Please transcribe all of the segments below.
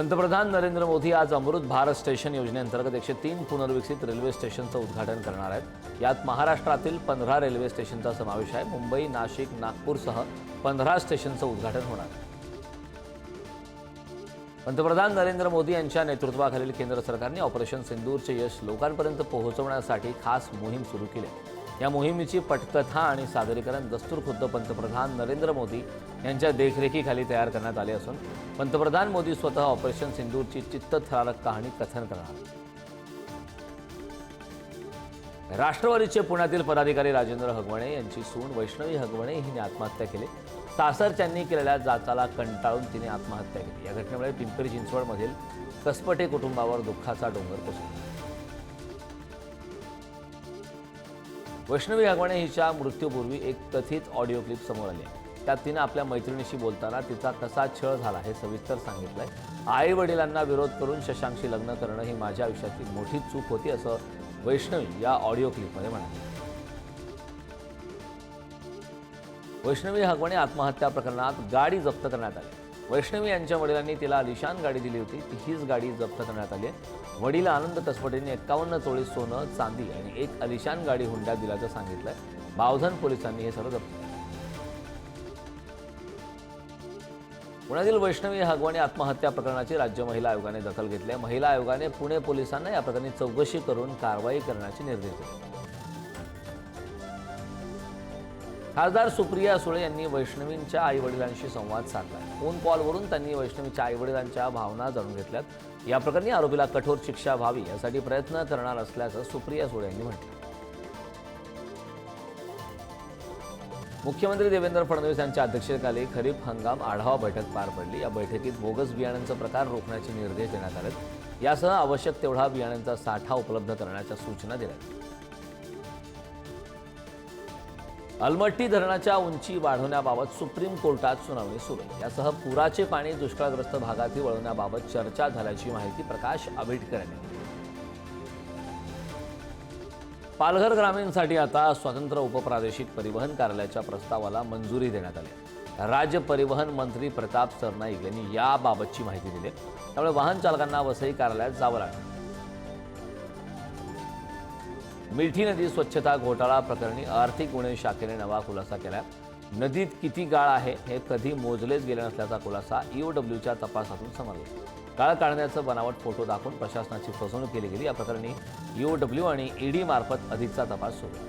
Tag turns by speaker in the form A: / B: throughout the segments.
A: पंतप्रधान नरेंद्र मोदी आज अमृत भारत स्टेशन योजनेअंतर्गत एकशे तीन पुनर्विकसित रेल्वे स्टेशनचं उद्घाटन करणार आहेत. यात महाराष्ट्रातील पंधरा रेल्वे स्टेशनचा समावेश आहे. मुंबई नाशिक नागपूरसह पंधरा स्टेशनचं उद्घाटन होणार. आहे पंतप्रधान नरेंद्र मोदी यांच्या नेतृत्वाखालील केंद्र सरकारने ऑपरेशन सिंदूरचे यश लोकांपर्यंत पोहोचवण्यासाठी खास मोहीम सुरू केली आहे. या मोहिमेची पटकथा आणि सादरीकरण दस्तूर खुद्द पंतप्रधान नरेंद्र मोदी यांच्या देखरेखीखाली तयार करण्यात आले असून पंतप्रधान मोदी स्वतः ऑपरेशन सिंदूरची चित्तथरारक कहाणी कथन करणार राष्ट्रवादीचे पुण्यातील पदाधिकारी राजेंद्र हगवणे यांची सून वैष्णवी हगवणे हिने आत्महत्या केली. सासरच्यांनी केलेल्या जाचाला कंटाळून तिने आत्महत्या केली. या घटनेमुळे पिंपरी चिंचवडमधील कसपटे कुटुंबावर दुःखाचा डोंगर कोसळला. वैष्णवी हगवणे हिच्या मृत्यूपूर्वी एक कथित ऑडिओ क्लिप समोर आली. आहे त्यात तिनं आपल्या मैत्रिणीशी बोलताना तिचा कसा छळ झाला हे सविस्तर सांगितलंय. आई वडिलांना विरोध करून शशांकशी लग्न करणं ही माझ्या आयुष्यातली मोठी चूक होती असं वैष्णवी या ऑडिओ क्लिपमध्ये म्हणाली. वैष्णवी हगवणे आत्महत्या प्रकरणात गाडी जप्त करण्यात आली. वैष्णवी यांच्या वडिलांनी तिला अलिशान गाडी दिली होती. ती हीच गाडी जप्त करण्यात आली आहे. वडील आनंद कसपटेंनी एक्कावन्न तोळी सोनं चांदी आणि एक अलिशान गाडी हुंड्यात दिल्याचं सांगितलंय. बावधन पोलिसांनी हे सर्व जप्त केलं. पुण्यातील वैष्णवी हगवाणी आत्महत्या प्रकरणाची राज्य महिला आयोगाने दखल घेतली आहे. महिला आयोगाने पुणे पोलिसांना या प्रकरणी चौकशी करून कारवाई करण्याचे निर्देश दिले. खासदार सुप्रिया सुळे यांनी वैष्णवींच्या आई वडिलांशी संवाद साधला. फोन कॉलवरून त्यांनी वैष्णवीच्या आई वडिलांच्या भावना जाणून घेतल्यात. या प्रकरणी आरोपीला कठोर शिक्षा व्हावी यासाठी प्रयत्न करणार असल्याचं सुप्रिया सुळे यांनी म्हटलं. मुख्यमंत्री देवेंद्र फडणवीस यांच्या अध्यक्षतेखाली खरीप हंगाम आढावा बैठक पार पडली. या बैठकीत बोगस बियाण्यांचा प्रकार रोखण्याचे निर्देश देण्यात आले यासह आवश्यक तेवढा बियाण्यांचा साठा उपलब्ध करण्याच्या सूचना दिल्या अलमट्टी धरणाच्या उंची वाढवण्याबाबत सुप्रीम कोर्टात सुनावणी सुरू आहे. यासह पुराचे पाणी दुष्काळग्रस्त भागातील वळवण्याबाबत चर्चा झाल्याची माहिती प्रकाश आंबेडकर यांनी दिली. पालघर ग्रामीणसाठी आता स्वतंत्र उपप्रादेशिक परिवहन कार्यालयाच्या प्रस्तावाला मंजुरी देण्यात आली राज्य परिवहन मंत्री प्रताप सरनाईक यांनी याबाबतची माहिती दिली त्यामुळे वाहन चालकांना वसई कार्यालयात जावं लागलं मिठी नदी स्वच्छता घोटाळा प्रकरणी आर्थिक गुन्हे शाखेने नवा खुलासा केला नदीत किती गाळ आहे हे कधी मोजलेच गेले नसल्याचा खुलासा ईओडब्ल्यूच्या तपासातून समजला. गाळ काढण्याचं बनावट फोटो दाखवून प्रशासनाची फसवणूक केली गेली. या प्रकरणी ईओडब्ल्यू आणि ईडी मार्फत अधिकचा तपास सुरू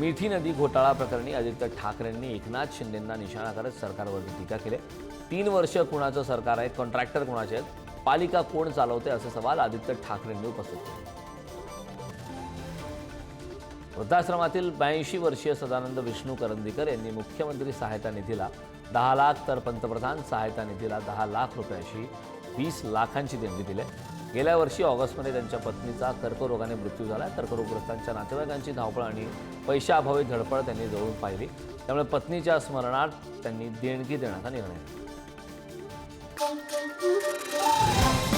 A: मिठी नदी घोटाळा प्रकरणी आदित्य ठाकरेंनी एकनाथ शिंदेंना निशाणा करत सरकारवरती टीका केली. तीन वर्ष कुणाचं सरकार आहे? कॉन्ट्रॅक्टर कुणाचे आहेत? पालिका कोण चालवते असे सवाल आदित्य ठाकरेंनी उपस्थित केले. वृद्धाश्रमातील ब्याऐंशी वर्षीय सदानंद विष्णू करंदीकर यांनी मुख्यमंत्री सहायता निधीला दहा लाख तर पंतप्रधान सहायता निधीला दहा लाख रुपयाशी वीस लाखांची देणगी दिली गेल्या वर्षी ऑगस्टमध्ये त्यांच्या पत्नीचा कर्करोगाने मृत्यू झाला. कर्करोगग्रस्तांच्या नातेवाईकांची धावपळ आणि पैशाअभावी धडपड त्यांनी जवळून पाहिली. त्यामुळे पत्नीच्या स्मरणार्थ त्यांनी देणगी देण्याचा निर्णय घेतला. Música